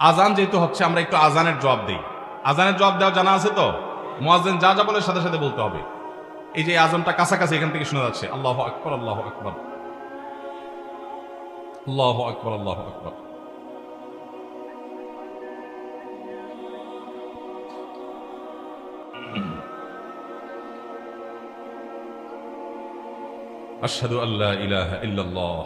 আজান যেহেতু হচ্ছে আমরা একটু আজানের জবাব দিই আজানের জবাব দেওয়া জানা আছে তো মোয়াজ্জেন যা যা বলে সাথে সাথে বলতে হবে এই যে আজানটা কাছাকাছি এখান থেকে শোনা যাচ্ছে আল্লাহ আকবর আল্লাহ আকবর আল্লাহ আকবর আল্লাহ আকবর أشهد أن لا إله إلا الله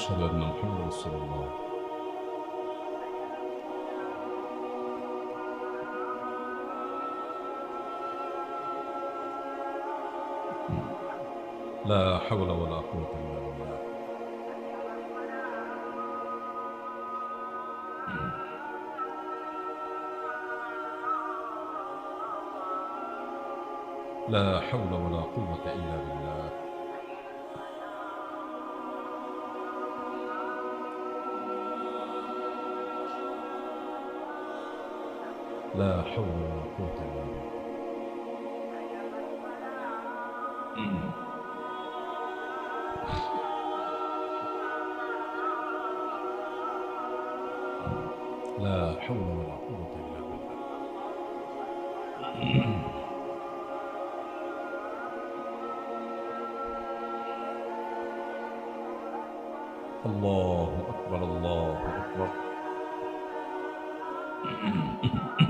أشهد أن محمد رسول الله. لا حول ولا قوة إلا بالله. لا حول ولا قوة إلا بالله. لا حول ولا قوة إلا بالله. لا حول ولا قوة إلا بالله. الله أكبر الله أكبر.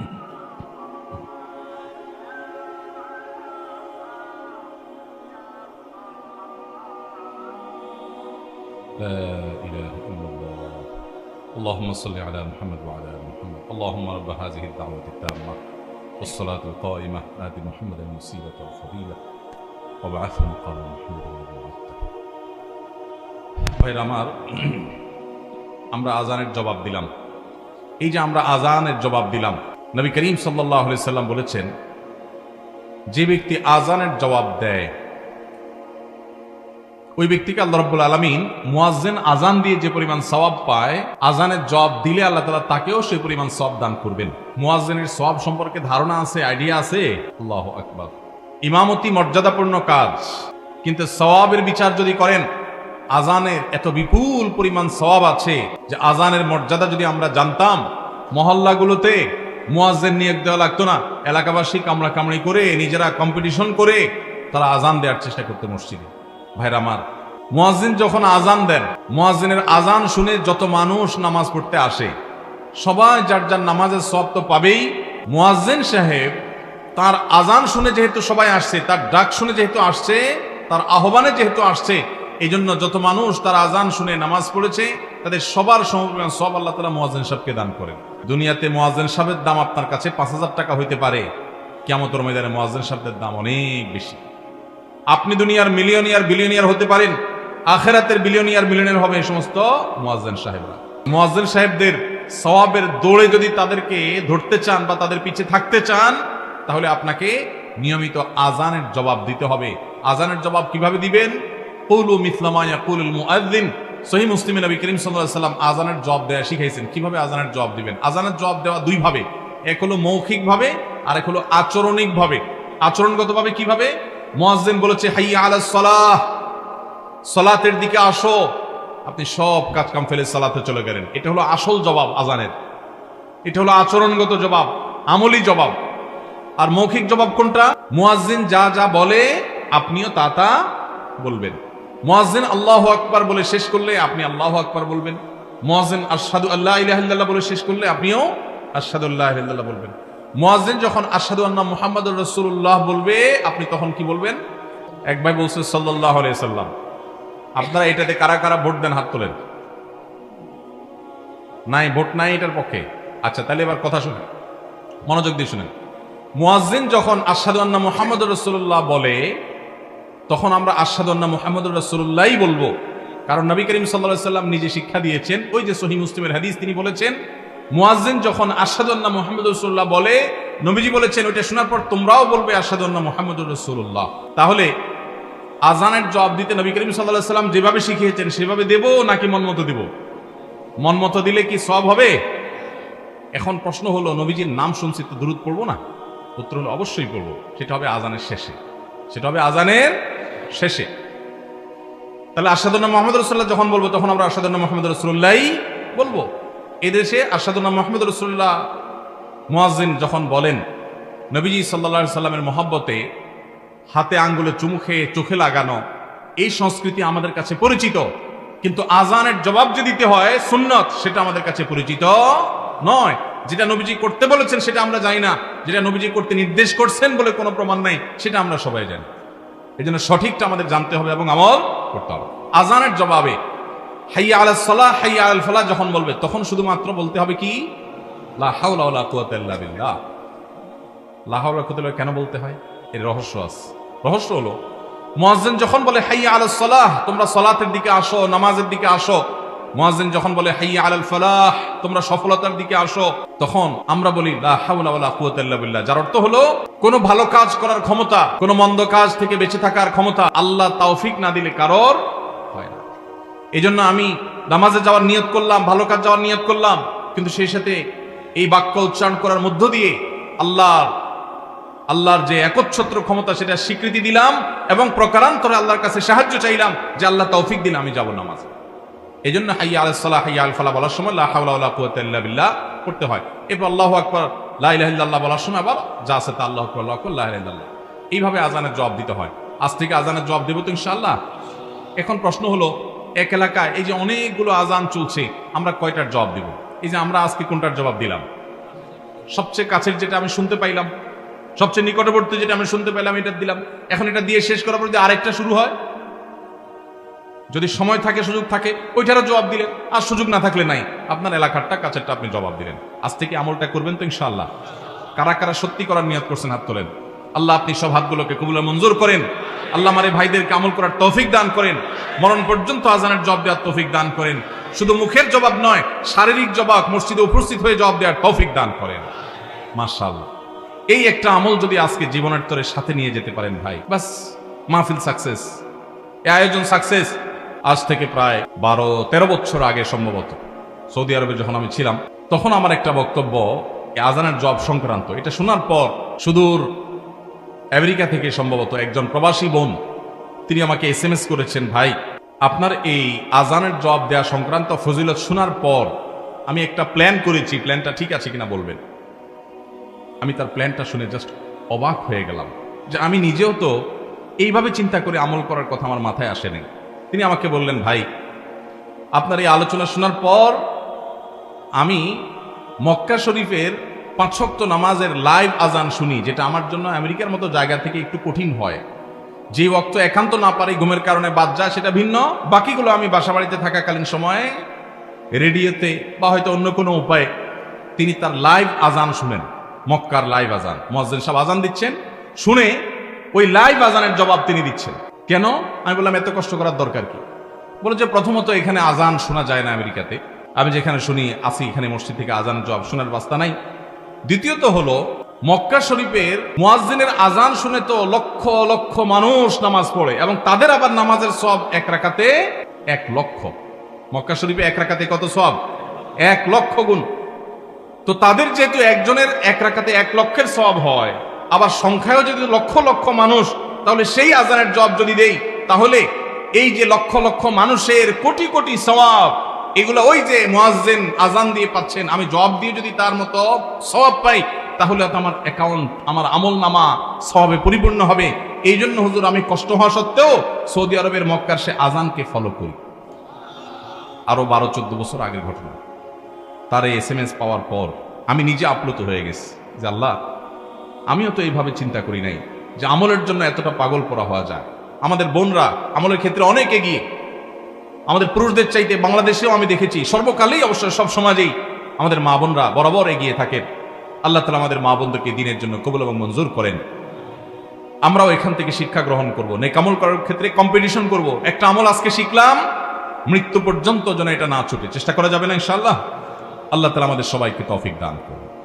اللهم صل على محمد وعلى آل محمد اللهم رب هذه الدعوة التامة والصلاة القائمة آت محمدا الوسيلة والفضيلة وابعثه مقاما محمودا الذي وعدته ভাইরা আমার আমরা আজানের জবাব দিলাম এই যে আমরা আজানের জবাব দিলাম নবী করিম সাল্লাহ সাল্লাম বলেছেন যে ব্যক্তি আজানের জবাব দেয় ওই ব্যক্তিকে আল্লাহ রব্বুল আলমিন মুয়াজ্জেন আজান দিয়ে যে পরিমাণ সওয়াব পায় আজানের জবাব দিলে আল্লাহ তালা তাকেও সেই পরিমাণ সব দান করবেন। মুয়াজ্জেনের সব সম্পর্কে ধারণা আছে, আইডিয়া আছে? আল্লাহ আকবার। ইমামতি মর্যাদাপূর্ণ কাজ, কিন্তু সওয়াবের বিচার যদি করেন আজানের এত বিপুল পরিমাণ সওয়াব আছে যে আজানের মর্যাদা যদি আমরা জানতাম, মহল্লাগুলোতে মুয়াজ্জেন নিয়োগ দেওয়া লাগতো না। এলাকাবাসী কামড়া কামড়ি করে, নিজেরা কম্পিটিশন করে তারা আজান দেওয়ার চেষ্টা করতে মসজিদে। ভাইরা আমার, মুয়াজ্জিন যখন আজান দেন, মুয়াজ্জিনের আজান শুনে যত মানুষ নামাজ পড়তে আসে, সবাই যার যার নামাজের সব তো পাবেই। মুয়াজ্জিন সাহেব তার আজান শুনে যেহেতু সবাই আসছে, তার ডাক শুনে যেহেতু আসছে, তার আহ্বানে যেহেতু আসছে এই জন্য যত মানুষ তার আজান শুনে নামাজ পড়েছে, তাদের সবার সমপরিমাণ সব আল্লাহ তালা মোয়াজেন সাহেবকে দান করেন। দুনিয়াতে মোয়াজেন সাহেবের দাম আপনার কাছে পাঁচ হাজার টাকা হইতে পারে। কেমতর ময়দানে মোয়াজেন সাহেবের দাম অনেক বেশি। আপনি দুনিয়ার মিলিয়নিয়ার বিলিয়নিয়ার হতে পারেন, আখেরাতের বিলিয়নিয়ার মিলিয়নিয়ার হবে এই সমস্ত মোয়াজ্জেন সাহেবরা। মোয়াজ্জেন সাহেবদের সওয়াবের দৌড়ে যদি তাদেরকে ধরতে চান বা তাদের পিছে থাকতে চান, তাহলে আপনাকে নিয়মিত আজানের জবাব দিতে হবে। আজানের জবাব কীভাবে দিবেন? ইয়াকুলুল মুআদ্দিন সহি আজানের জবাব কীভাবে আজানের জবাব দিবেন? আজানের দেওয়া দুই ভাবে। এক হলো মৌখিক ভাবে আর এক হলো আচরণিক ভাবে আচরণগত ভাবে কীভাবে? মুয়াজ্জিন বলেছে, হাইয়া আলাস সালাহ, সালাতের দিকে আসো। আপনি সব কাজ কাম ফেলে সালাতে চলে গেলেন। এটা হলো আসল জবাব আজানের। এটা হলো আচরণগত জবাব, আমলি জবাব। আর মৌখিক জবাব কোনটা? মুয়াজ্জিন যা যা বলে, আপনিও তা তা বলবেন। মুয়াজ্জিন আল্লাহ আকবার বলে শেষ করলে আপনি আল্লাহ আকবার বলবেন। মুয়াজ্জিন আশহাদু আল্লাহ ইলাহা বলে শেষ করলে আপনিও আশহাদু আল্লাহ বলবেন। মুয়াজ্জিন যখন আশহাদু আন্না মুহাম্মাদুর রাসূলুল্লাহ বলবে, আপনি তখন কি বলবেন? এক ভাই বলছে আলাইহি সাল্লাম, আপনারা এটাতে কারা কারা ভোট দেন হাত তোলেন? নাই, ভোট নাই এটার পক্ষে। আচ্ছা তাহলে এবার কথা শুনেন, মনোযোগ দিয়ে শুনেন। মুয়াজ্জিন যখন আসাদু আন্না মোহাম্মদ রসুল্লাহ বলে, তখন আমরা আসাদু আন্না মোহাম্মদ রসুল্লাহই বলব। কারণ নবী করিম সাল্লাহ সাল্লাম নিজে শিক্ষা দিয়েছেন। ওই যে সহি মুসলিমের হাদিস তিনি বলেছেন মুয়াজ্জিন যখন আসাদু আন্না মোহাম্মদ রসুল্লাহ বলে, নবীজি বলেছেন, ওইটা শোনার পর তোমরাও বলবে আসাদু আন্না মোহাম্মদ রসুল্লাহ তাহলে আজানের জবাব দিতে নবী করিম সাল্লাহ সাল্লাম যেভাবে শিখিয়েছেন, সেভাবে দেব নাকি মনমতো দেব? মনমতো দিলে কি সব হবে? এখন প্রশ্ন হলো, নবীজির নাম শুনছি তো দূরত পড়ব না? উত্তর হলো অবশ্যই পড়ব। সেটা হবে আজানের শেষে। সেটা হবে আজানের শেষে। তাহলে আসাদুল্লাহ মোহাম্মদ রসুল্লাহ যখন বলব, তখন আমরা আসাদুল্লাহ মোহাম্মদ রসুল্লাহই বলব। এদেশে আসাদুল্লাহ মোহাম্মদ রসুল্লাহ মুয়াজ্জিন যখন বলেন, নবীজি সাল্লা সাল্লামের মহব্বতে হাতে আঙ্গুলে চুমু খেয়ে চোখে লাগানো, এই সংস্কৃতি আমাদের কাছে পরিচিত। কিন্তু আজানের জবাব যে দিতে হয় সুন্নত, সেটা আমাদের কাছে পরিচিত নয়। যেটা নবীজি করতে বলেছেন সেটা আমরা জানি না। যেটা নবীজি করতে নির্দেশ করছেন বলে কোনো প্রমাণ নাই, সেটা আমরা সবাই জানি। এই সঠিকটা আমাদের জানতে হবে এবং আমল করতে হবে। আজানের জবাবে হাইয়া আল সালাহ, হাইয়া আল ফালাহ যখন বলবে, তখন শুধুমাত্র বলতে হবে কি? কেন বলতে হয়? এর রহস্য আছে। রহস্য হলো যখন বলে হাইয়া আলাস সালাহ, তোমরা সালাতের দিকে আসো, নামাজের দিকে আসো যখন বলে হাইয়া আলাল ফালাহ, তোমরা সফলতার দিকে আসো, তখন আমরা বলি বিল্লাহ। যার অর্থ হলো, কোনো ভালো কাজ করার ক্ষমতা, কোনো মন্দ কাজ থেকে বেঁচে থাকার ক্ষমতা, আল্লাহ তাওফিক না দিলে কারোর এই জন্য আমি নামাজে যাওয়ার নিয়ত করলাম, ভালো কাজ যাওয়ার নিয়ত করলাম, কিন্তু সেই সাথে এই বাক্য উচ্চারণ করার মধ্য দিয়ে আল্লাহ, আল্লাহর যে একচ্ছত্র ক্ষমতা সেটা স্বীকৃতি দিলাম এবং প্রকারান্তরে আল্লাহর কাছে সাহায্য চাইলাম যে আল্লাহ তৌফিক দিন, আমি যাব নামাজ। এই জন্য হাইয়া আল সালাহ, হাইয়া আল ফালা বলার সময় লা হাওলা ওয়ালা বিল্লাহ করতে হয়। এরপর আল্লাহু আকবার, লা ইলাহা ইল্লাল্লাহ বলার সময় আবার যা আছে তা আল্লাহু আকবার আল্লাহু এইভাবে আজানের জবাব দিতে হয়। আজ থেকে আজানের জবাব দেবো তো ইনশাআল্লাহ। এখন প্রশ্ন হলো এক এলাকায় এই যে অনেকগুলো আজান চলছে, আমরা কয়টার জবাব দিব? এই যে আমরা আজকে কোনটার জবাব দিলাম? সবচেয়ে কাছের যেটা আমি শুনতে পাইলাম, সবচেয়ে নিকটবর্তী যেটা আমি শুনতে পেলাম এটা দিলাম। এখন এটা দিয়ে শেষ করার পর যদি আরেকটা শুরু হয়, যদি সময় থাকে, সুযোগ থাকে, ওইটারও জবাব দিলেন। আর সুযোগ না থাকলে নাই। আপনার এলাকারটা, কাছেরটা আপনি জবাব দিলেন। আজ থেকে আমলটা করবেন তো ইনশাল্লাহ কারা কারা সত্যি করার নিয়ত করছেন, হাত তোলেন। আল্লাহ আপনি সব হাতগুলোকে কবুলে মঞ্জুর করেন। আল্লাহ আমার ভাইদেরকে আমল করার তৌফিক দান করেন। মরণ পর্যন্ত আজানের জবাব দেওয়ার তৌফিক দান করেন। শুধু মুখের জবাব নয়, শারীরিক জবাব, মসজিদে উপস্থিত হয়ে জবাব দেওয়ার তৌফিক দান করেন। মার্শাল এই একটা আমল যদি আজকে জীবনের তরে সাথে নিয়ে যেতে পারেন ভাই বাস মাহফিল সাকসেস এই আয়োজন সাকসেস আজ থেকে প্রায় বারো, তেরো বছর আগে সম্ভবত। সৌদি আরবে যখন আমি ছিলাম, তখন আমার একটা বক্তব্য আজানের জব সংক্রান্ত। এটা শোনার পর সুদূর আমেরিকা থেকে সম্ভবত একজন প্রবাসী বোন, তিনি আমাকে এস এম এস করেছেন, ভাই, আপনার এই আজানের জব দেয়া সংক্রান্ত ফজিলত শোনার পর আমি একটা প্ল্যান করেছি প্ল্যানটা ঠিক আছে কিনা বলবেন? আমি তার প্ল্যানটা শুনে জাস্ট অবাক হয়ে গেলাম যে আমি নিজেও তো এইভাবে চিন্তা করে আমল করার কথা আমার মাথায় আসেনি তিনি আমাকে বললেন, ভাই, আপনার এই আলোচনা শোনার পর আমি মক্কা শরীফের পাঁচক্ত নামাজের লাইভ আজান শুনি, যেটা আমার জন্য আমেরিকার মতো জায়গা থেকে একটু কঠিন হয়। যে ওক্ত একান্ত না পারি ঘুমের কারণে বাদ যায় সেটা ভিন্ন। বাকিগুলো আমি বাসা বাড়িতে থাকাকালীন সময়ে রেডিওতে বা হয়তো অন্য কোনো উপায়ে তিনি তার লাইভ আজান শুনেন, মক্কার লাইভ আজান। মসজিদ সাহেব আজান দিচ্ছেন, শুনে ওই লাইভ আজানের জবাব তিনি দিচ্ছেন। কেন? আমি বললাম, এত কষ্ট করার দরকার কি? বলে যে প্রথমত এখানে আজান শোনা যায় না আমেরিকাতে। আমি যেখানে শুনি, আসি এখানে মসজিদ থেকে আজানের জবাব শোনার বাস্তা নাই। দ্বিতীয়ত হলো, মক্কা শরীফের মুয়াজ্জিনের আজান শুনে তো লক্ষ লক্ষ মানুষ নামাজ পড়ে এবং তাদের আবার নামাজের সব এক রাখাতে এক লক্ষ। মক্কা শরীফে এক রাখাতে কত সব এক লক্ষ গুণ। তো তাদের যেহেতু একজনের এক রাখাতে এক লক্ষের সব হয়, আবার সংখ্যায়ও যদি লক্ষ লক্ষ মানুষ, তাহলে সেই আজানের জব যদি দেই, তাহলে এই যে লক্ষ লক্ষ মানুষের কোটি কোটি সওয়াব এগুলো ওই যে মুয়াজ্জিন আজান দিয়ে পাচ্ছেন, আমি জব দিয়ে যদি তার মতো সওয়াব পাই, তাহলে আমার অ্যাকাউন্ট আমার আমল নামা সবে পরিপূর্ণ হবে। এই জন্য হুজুর, আমি কষ্ট হওয়া সত্ত্বেও সৌদি আরবের মক্কার সে আজানকে ফলো করি। আরও বারো, চোদ্দ বছর আগের ঘটনা। তার এই এস এম এস পাওয়ার পর আমি নিজে আপ্লুত হয়ে গেছি যে আল্লাহ, আমিও তো এইভাবে চিন্তা করি নাই যে আমলের জন্য এতটা পাগল পড়া হওয়া যায়। আমাদের বোনরা আমলের ক্ষেত্রে অনেক এগিয়ে। আমাদের পুরুষদের চাইতে বাংলাদেশেও আমি দেখেছি, সর্বকালেই অবশ্য সব সমাজেই আমাদের মা বোনরা বরাবর এগিয়ে থাকেন। আল্লাহ তালা আমাদের মা বোনদেরকে দিনের জন্য কবুল এবং মঞ্জুর করেন। আমরাও এখান থেকে শিক্ষা গ্রহণ করব নেকামল করার ক্ষেত্রে কম্পিটিশন করব। একটা আমল আজকে শিখলাম, মৃত্যু পর্যন্ত যেন এটা না ছুটে। চেষ্টা করা যাবে না ইনশাআল্লাহ? আল্লাহ তালা আমাদের সবাইকে তৌফিক দান করুন।